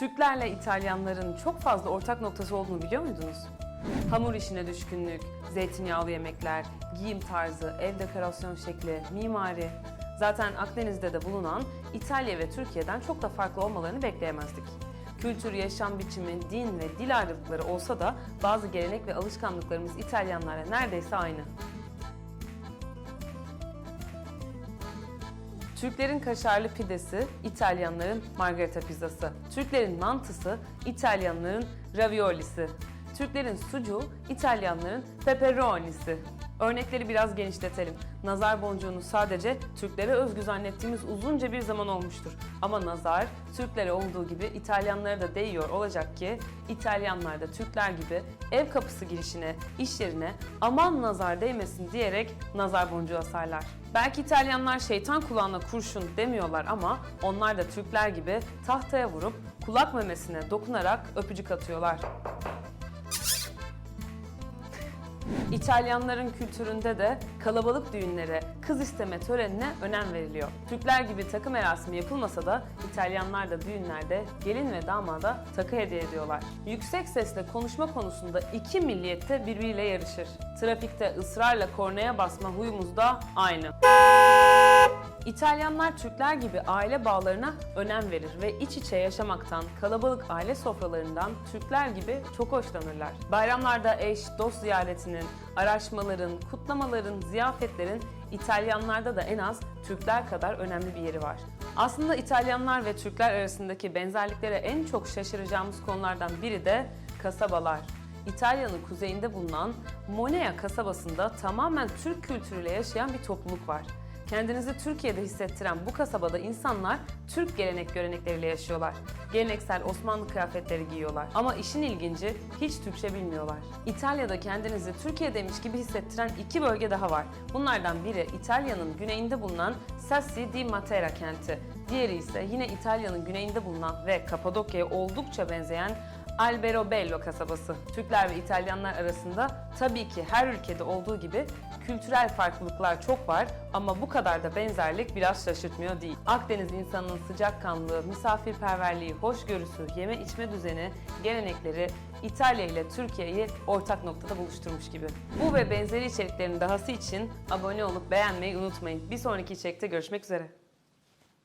Türklerle İtalyanların çok fazla ortak noktası olduğunu biliyor muydunuz? Hamur işine düşkünlük, zeytinyağlı yemekler, giyim tarzı, ev dekorasyon şekli, mimari. Zaten Akdeniz'de de bulunan İtalya ve Türkiye'den çok da farklı olmalarını bekleyemezdik. Kültür, yaşam biçimi, din ve dil ayrılıkları olsa da bazı gelenek ve alışkanlıklarımız İtalyanlarla neredeyse aynı. Türklerin kaşarlı pidesi, İtalyanların margarita pizzası. Türklerin mantısı, İtalyanların raviolisi. Türklerin sucuğu, İtalyanların pepperonisi. Örnekleri biraz genişletelim. Nazar boncuğunu sadece Türklere özgü zannettiğimiz uzunca bir zaman olmuştur. Ama nazar Türklere olduğu gibi İtalyanlara da değiyor olacak ki İtalyanlar da Türkler gibi ev kapısı girişine, iş yerine aman nazar değmesin diyerek nazar boncuğu asarlar. Belki İtalyanlar şeytan kulağına kurşun demiyorlar ama onlar da Türkler gibi tahtaya vurup kulak memesine dokunarak öpücük atıyorlar. İtalyanların kültüründe de kalabalık düğünlere, kız isteme törenine önem veriliyor. Türkler gibi takı merasimi yapılmasa da İtalyanlar da düğünlerde gelin ve damada takı hediye ediyorlar. Yüksek sesle konuşma konusunda iki milliyette birbiriyle yarışır. Trafikte ısrarla kornaya basma huyumuz da aynı. İtalyanlar Türkler gibi aile bağlarına önem verir ve iç içe yaşamaktan, kalabalık aile sofralarından Türkler gibi çok hoşlanırlar. Bayramlarda eş, dost ziyaretinin, araşmaların, kutlamaların, ziyafetlerin İtalyanlarda da en az Türkler kadar önemli bir yeri var. Aslında İtalyanlar ve Türkler arasındaki benzerliklere en çok şaşıracağımız konulardan biri de kasabalar. İtalya'nın kuzeyinde bulunan Monea kasabasında tamamen Türk kültürüyle yaşayan bir topluluk var. Kendinizi Türkiye'de hissettiren bu kasabada insanlar Türk gelenek görenekleriyle yaşıyorlar. Geleneksel Osmanlı kıyafetleri giyiyorlar. Ama işin ilginci hiç Türkçe bilmiyorlar. İtalya'da kendinizi Türkiye'deymiş gibi hissettiren iki bölge daha var. Bunlardan biri İtalya'nın güneyinde bulunan Sassi di Matera kenti. Diğeri ise yine İtalya'nın güneyinde bulunan ve Kapadokya'ya oldukça benzeyen Alberobello kasabası. Türkler ve İtalyanlar arasında tabii ki her ülkede olduğu gibi kültürel farklılıklar çok var ama bu kadar da benzerlik biraz şaşırtmıyor değil. Akdeniz insanının sıcakkanlılığı, misafirperverliği, hoşgörüsü, yeme içme düzeni, gelenekleri İtalya ile Türkiye'yi ortak noktada buluşturmuş gibi. Bu ve benzeri içeriklerin dahası için abone olup beğenmeyi unutmayın. Bir sonraki içerikte görüşmek üzere.